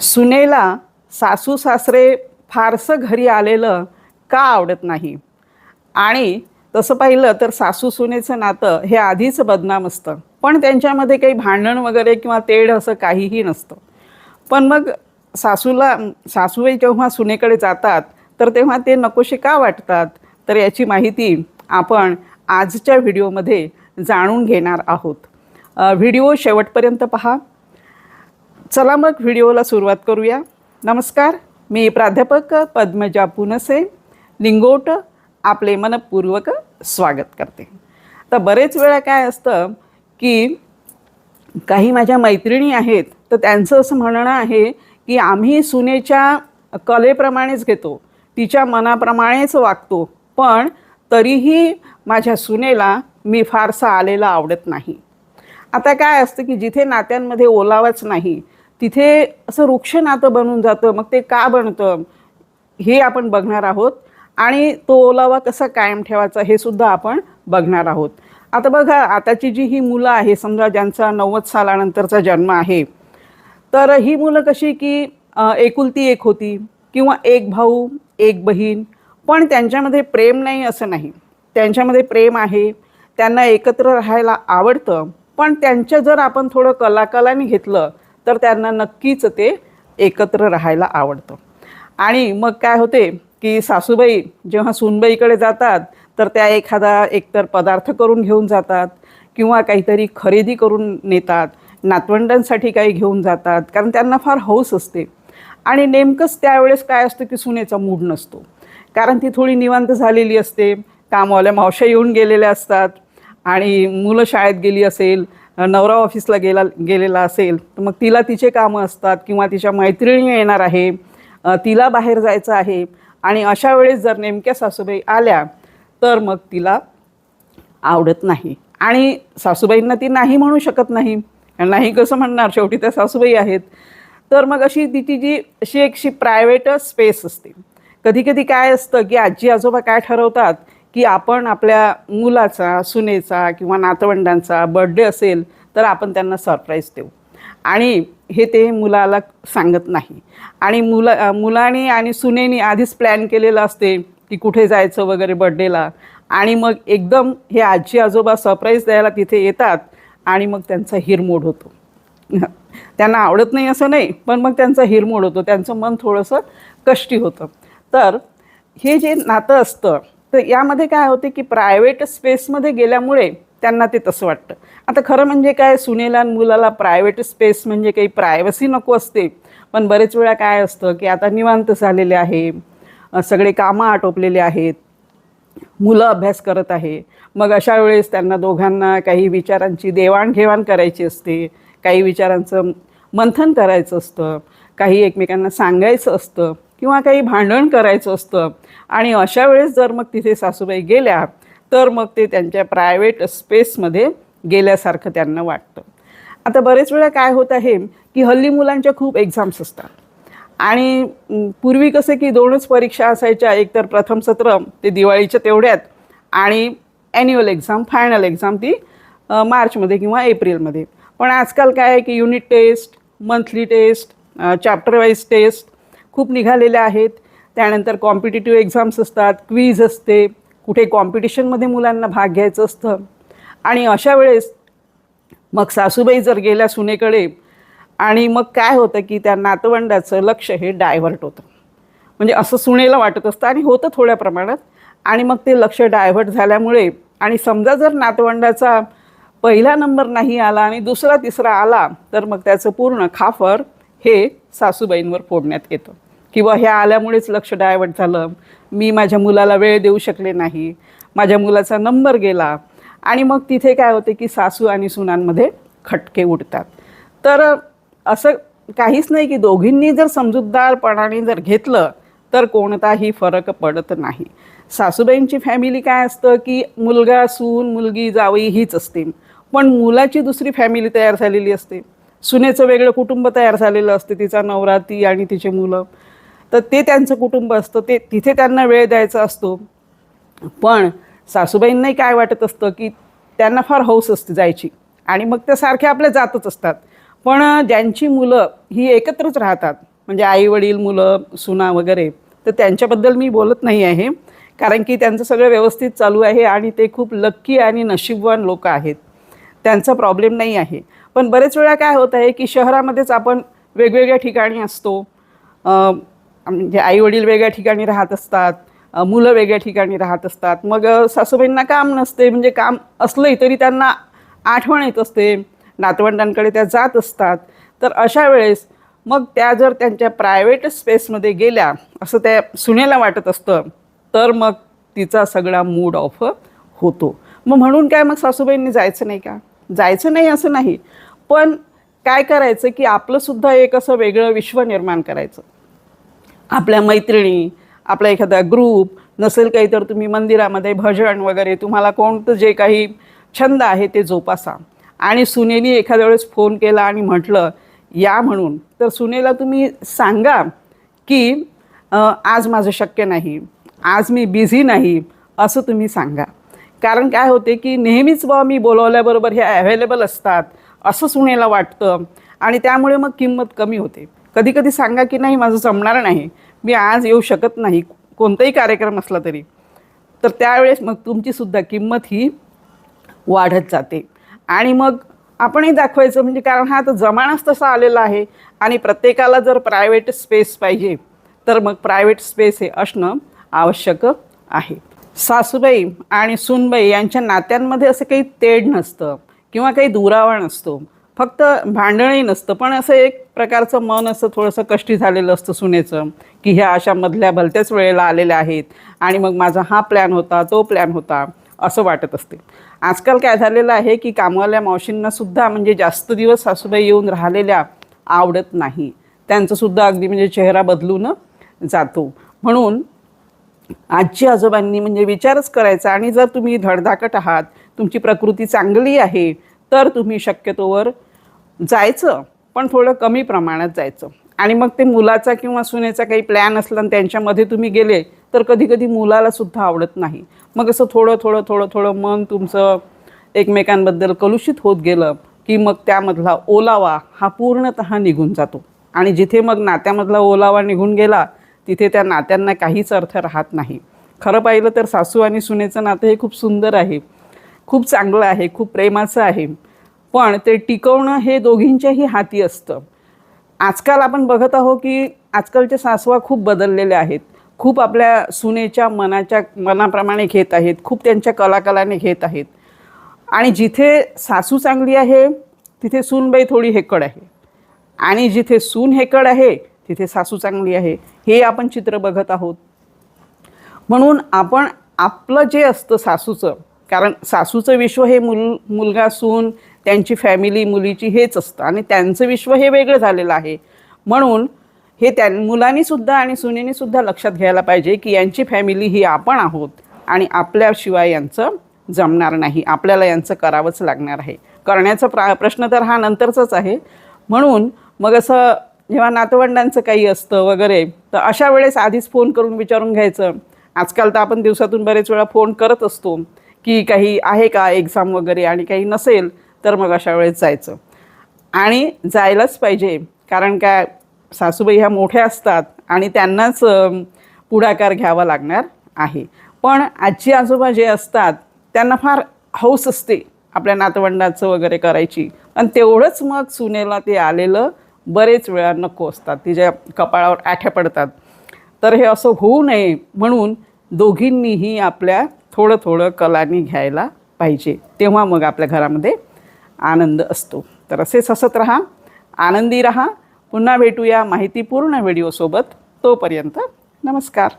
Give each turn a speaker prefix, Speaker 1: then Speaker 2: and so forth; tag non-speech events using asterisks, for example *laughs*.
Speaker 1: सुनेला सासू सासरे फारसं घरी आलेलं का आवडत नाही? आणि तसं पाहिलं तर सासू सुनेचं नातं हे आधीच बदनाम असतं. पण त्यांच्यामध्ये काही भांडण वगैरे किंवा तेढ असं काहीही नसतं. पण मग सासूला सासूबाई जेव्हा सुनेकडे जातात तर तेव्हा ते नकोशे का वाटतात? तर याची माहिती आपण आजच्या व्हिडिओमध्ये जाणून घेणार आहोत. व्हिडिओ शेवटपर्यंत पहा. चला मग व्हिडिओला सुरुवात करूया. नमस्कार मी प्राध्यापक पद्मजा पुनसे लिंगोट आपले मनपूर्वक स्वागत करते. तर बरेच वेळा काय असतं की काही माझ्या मैत्रिणी आहेत तर त्यांचं असं म्हणणं आहे की आम्ही सुनेच्या कलेप्रमाणेच घेतो तिच्या मनाप्रमाणेच वागतो पण तरीही माझ्या सुनेला मी फारसा आलेला आवडत नाही. आता काय असतं की जिथे नात्यांमध्ये ओलावाच नाही तिथे असं वृक्ष नातं बनून जातं मग ते का बनतं हे आपण बघणार आहोत. आणि तो ओलावा कसा कायम ठेवायचा हे सुद्धा आपण बघणार आहोत. आता बघा आताची जी ही मुलं आहे समजा ज्यांचा नव्वद सालानंतरचा जन्म आहे तर ही मुलं कशी की एकुलती एक होती किंवा एक भाऊ एक बहीण पण त्यांच्यामध्ये प्रेम नाही असं नाही. त्यांच्यामध्ये प्रेम आहे त्यांना एकत्र राहायला आवडतं पण त्यांच्या जर आपण थोडं कलाकलाने घेतलं तर त्यांना नक्कीच ते एकत्र राहायला आवडतं. आणि मग काय होते की सासूबाई जेव्हा सूनबाईकडे जातात तर त्या एखादा एकतर पदार्थ करून घेऊन जातात किंवा काहीतरी खरेदी करून नेतात नातवंडांसाठी काही घेऊन जातात कारण त्यांना फार हौस असते. आणि नेमकंच त्यावेळेस काय असतं की सुनेचा मूड नसतो. कारण ती थोडी निवांत झालेली असते कामवाल्या मावश्या येऊन गेलेल्या असतात आणि मुलं शाळेत गेली असेल नवरा ऑफिसला गेला गेलेला असेल तर मग तिला तिचे कामं असतात किंवा तिच्या मैत्रिणी येणार आहे तिला बाहेर जायचं आहे. आणि अशा वेळेस जर नेमक्या सासूबाई आल्या तर मग तिला आवडत नाही. आणि सासूबाईंना ती नाही म्हणू शकत नाही. नाही कसं म्हणणार? शेवटी त्या सासूबाई आहेत. तर मग अशी तिची जी अशी एकशी प्रायव्हेट स्पेस असते. कधी कधी काय असतं की आजी आजोबा काय ठरवतात? की आपण आपल्या मुलाचा सुनेचा किंवा नातवंडांचा बर्थडे असेल तर आपण त्यांना सरप्राईज देऊ. आणि हे ते मुलाला सांगत नाही. आणि मुला मुलाने आणि सुनेनी आधीच प्लॅन केलेलं असते की कुठे जायचं वगैरे बड्डेला आणि मग एकदम हे आजी आजोबा सरप्राईज द्यायला तिथे येतात आणि मग त्यांचा हिरमोड होतो. *laughs* त्यांना आवडत नाही असं नाही पण मग त्यांचा हिरमोड होतो. त्यांचं मन थोडंसं कष्टी होतं. तर हे जे नातं असतं तर यामध्ये काय होते की प्रायव्हेट स्पेसमध्ये गेल्यामुळे त्यांना ते तसं वाटतं. आता खरं म्हणजे काय सुनेला मुलाला प्रायव्हेट स्पेस म्हणजे काही प्रायव्हसी नको असते. पण बरेच वेळा काय असतं की आता निवांत झालेले आहे सगळे कामं आटोपलेले आहेत मुलं अभ्यास करत आहे. मग अशा वेळेस त्यांना दोघांना काही विचारांची देवाणघेवाण करायची असते काही विचारांचं मंथन करायचं असतं काही एकमेकांना सांगायचं असतं. किंवा काही भांडण करायचं असतं. आणि अशा वेळेस जर मग तिथे सासूबाई गेल्या तर मग ते त्यांच्या प्रायव्हेट स्पेसमध्ये गेल्यासारखं त्यांना वाटतं. आता बरेच वेळा काय होत आहे की हल्ली मुलांच्या खूप एक्झाम्स असतात. आणि पूर्वी कसं की दोनच परीक्षा असायच्या एकतर प्रथम सत्र ते दिवाळीच्या तेवढ्यात आणि ॲन्युअल एक्झाम फायनल एक्झाम ती मार्चमध्ये किंवा एप्रिलमध्ये. पण आजकाल काय आहे की unit test monthly test chapter wise test खूप निघालेल्या आहेत. त्यानंतर कॉम्पिटिटिव्ह एक्झाम्स असतात क्वीज असते. कुठे कॉम्पिटिशनमध्ये मुलांना भाग घ्यायचं असतं. आणि अशा वेळेस मग सासूबाई जर गेल्या सुनेकडे आणि मग काय होतं की त्या नातवंडाचं लक्ष हे डायव्हर्ट होतं. म्हणजे असं सुनेला वाटत असतं आणि होतं थोड्या प्रमाणात. आणि मग ते लक्ष डायव्हर्ट झाल्यामुळे आणि समजा जर नातवंडाचा पहिला नंबर नाही आला आणि दुसरा तिसरा आला तर मग त्याचं पूर्ण खाफर हे सासूबाईंवर फोडण्यात येतं. किंवा ह्या आल्यामुळेच लक्ष डायवर्ट झालं. मी माझ्या मुलाला वेळ देऊ शकले नाही. माझ्या मुलाचा नंबर गेला. आणि मग तिथे काय होते की सासू आणि सुनांमध्ये खटके उडतात. तर असं काहीच नाही की दोघींनी जर समजूतदारपणाने जर घेतलं तर कोणताही फरक पडत नाही. सासूबाईंची फॅमिली काय असतं की मुलगा सून मुलगी जावई हीच असते. पण मुलाची दुसरी फॅमिली तयार झालेली असते. सुनेचं वेगळं कुटुंब तयार झालेलं असते तिचा नवरा ती आणि तिचे मुलं. तर ते त्यांचं कुटुंब असतं ते तिथे त्यांना वेळ द्यायचा असतो. पण सासूबाईंनाही काय वाटत असतं की त्यांना फार हौस असते जायची आणि मग त्या सारख्या आपल्या जातच असतात. पण ज्यांची मुलं ही एकत्रच राहतात म्हणजे आई वडील मुलं सुना वगैरे तर त्यांच्याबद्दल मी बोलत नाही आहे. कारण की त्यांचं सगळं व्यवस्थित चालू आहे आणि ते खूप लक्की आणि नशीबवान लोक आहेत. त्यांचा प्रॉब्लेम नाही आहे. पण बरेच वेळा काय होत आहे की शहरामध्येच आपण वेगवेगळ्या ठिकाणी असतो. म्हणजे आई वडील वेगळ्या ठिकाणी राहत असतात मुलं वेगळ्या ठिकाणी राहत असतात. मग सासूबाईंना काम नसते म्हणजे काम असलंही तरी त्यांना आठवण येत असते नातवंडांकडे त्या जात असतात. तर अशा वेळेस मग त्या जर त्यांच्या प्रायव्हेट स्पेसमध्ये गेल्या असं त्या सुनेला वाटत असतं तर मग तिचा सगळा मूड ऑफ होतो. मग म्हणून काय मग सासूबाईंनी जायचं नाही का? जायचं नाही असं नाही पण काय करायचं की आपलंसुद्धा एक असं वेगळं विश्व निर्माण करायचं. आपल्या मैत्रिणी आपला एखादा ग्रुप नसेल काही तर तुम्ही मंदिरामध्ये भजन वगैरे तुम्हाला कोणतं जे काही छंद आहे ते जोपासा. आणि सुनेनी एखाद्या वेळेस फोन केला आणि म्हटलं या म्हणून. तर सुनेला तुम्ही सांगा की आज माझं शक्य नाही आज मी बिझी नाही असं तुम्ही सांगा. कारण काय होते की नेहमीच बा मी बोलवल्याबरोबर हे अवेलेबल असतात असं सुनेला वाटतं आणि त्यामुळे मग किंमत कमी होते. कधी कधी सांगा की नाही माझं जमणार नाही. मी आज येऊ शकत नाही. कोणताही कार्यक्रम असला तरी. तर त्यावेळेस मग तुमचीसुद्धा किंमत ही वाढत जाते. आणि मग आपणही दाखवायचं म्हणजे कारण हा तर जमानाच तसा आलेला आहे. आणि प्रत्येकाला जर प्रायव्हेट स्पेस पाहिजे तर मग प्रायव्हेट स्पेस हे असणं आवश्यक आहे. सासूबाई आणि सूनबाई यांच्या नात्यांमध्ये असं काही तेढ नसतं किंवा काही दुरावा नसतो. फक्त भांडणही नसतं पण असं एक प्रकारचं मन असं थोडंसं कष्टी झालेलं असतं सुनेचं की ह्या अशा मधल्या भलत्याच वेळेला आलेल्या आहेत आणि मग माझा हा प्लॅन होता तो प्लॅन होता असं वाटत असते. आजकाल काय झालेलं आहे की कामवाल्या मावशींनासुद्धा म्हणजे जास्त दिवस सासूबाई येऊन राहिलेल्या आवडत नाही. त्यांचंसुद्धा अगदी म्हणजे चेहरा बदलून जातो. म्हणून आजी आजोबांनी म्हणजे विचारच करायचा आणि जर तुम्ही धडधाकट आहात तुमची प्रकृती चांगली आहे तर तुम्ही शक्यतोवर जायचं पण थोडं कमी प्रमाणात जायचं. आणि मग ते मुलाचा किंवा सुनेचा काही प्लॅन असला आणि त्यांच्यामध्ये तुम्ही गेले तर कधी कधी मुलाला सुद्धा आवडत नाही. मग असं थोडं थोडं थोडं थोडं मन तुमचं एकमेकांबद्दल कलुषित होत गेलं की मग त्यामधला ओलावा हा पूर्णतः निघून जातो. आणि जिथे मग नात्यामधला ओलावा निघून गेला तिथे त्या नात्यांना काहीच अर्थ राहत नाही. खरं पाहिलं तर सासू आणि सुनेचं नातं हे खूप सुंदर आहे. खूप चांगलं आहे खूप प्रेमाचं आहे. पण ते टिकवणं हे दोघींच्याही हाती असतं. आजकाल आपण बघत आहोत की आजकालच्या सासवा खूप बदललेल्या आहेत. खूप आपल्या सुनेच्या मनाच्या मनाप्रमाणे घेत आहेत. खूप त्यांच्या कलाकलाने घेत आहेत. आणि जिथे सासू चांगली आहे तिथे सूनबाई थोडी हेकड आहे. आणि जिथे सून हेकड आहे तिथे सासू चांगली आहे. हे आपण चित्र बघत आहोत. म्हणून आपण आपलं जे असतं सासूचं कारण सासूचं विश्व हे मुल मुलगा सून त्यांची फॅमिली मुलीची हेच असतं. आणि त्यांचं विश्व हे वेगळं झालेलं आहे. म्हणून हे त्या मुलांनीसुद्धा आणि सुनेनीसुद्धा लक्षात घ्यायला पाहिजे की यांची फॅमिली ही आपण आहोत. आणि आपल्याशिवाय यांचं जमणार नाही. आपल्याला यांचं करावंच लागणार आहे. करण्याचा प्रा प्रश्न तर हा नंतरचाच आहे. म्हणून मग असं जेव्हा नातवंडांचं काही असतं वगैरे तर अशा वेळेस आधीच फोन करून विचारून घ्यायचं. आजकाल तर आपण दिवसातून बरेच वेळा फोन करत असतो की काही आहे का एक्झाम वगैरे आणि काही नसेल तर मग अशा वेळेस जायचं. आणि जायलाच पाहिजे. कारण काय सासूबाई ह्या मोठ्या असतात आणि त्यांनाच पुढाकार घ्यावा लागणार आहे. पण आजी आजोबा जे असतात त्यांना फार हौस असते आपल्या नातवंडाचं वगैरे करायची. आणि तेवढंच मग सुनेला ते आलेलं बरेच वेळा नको असतात. तिच्या कपाळावर आठ्या पडतात. तर हे असं होऊ नये म्हणून दोघींनीही आपल्या थोडं थोडं कलानी घ्यायला पाहिजे. तेव्हा मग आपल्या घरामध्ये आनंद असतो. तर असेच हसत रहा आनंदी रहा. पुन्हा भेटूया माहितीपूर्ण व्हिडिओसोबत. तोपर्यंत नमस्कार.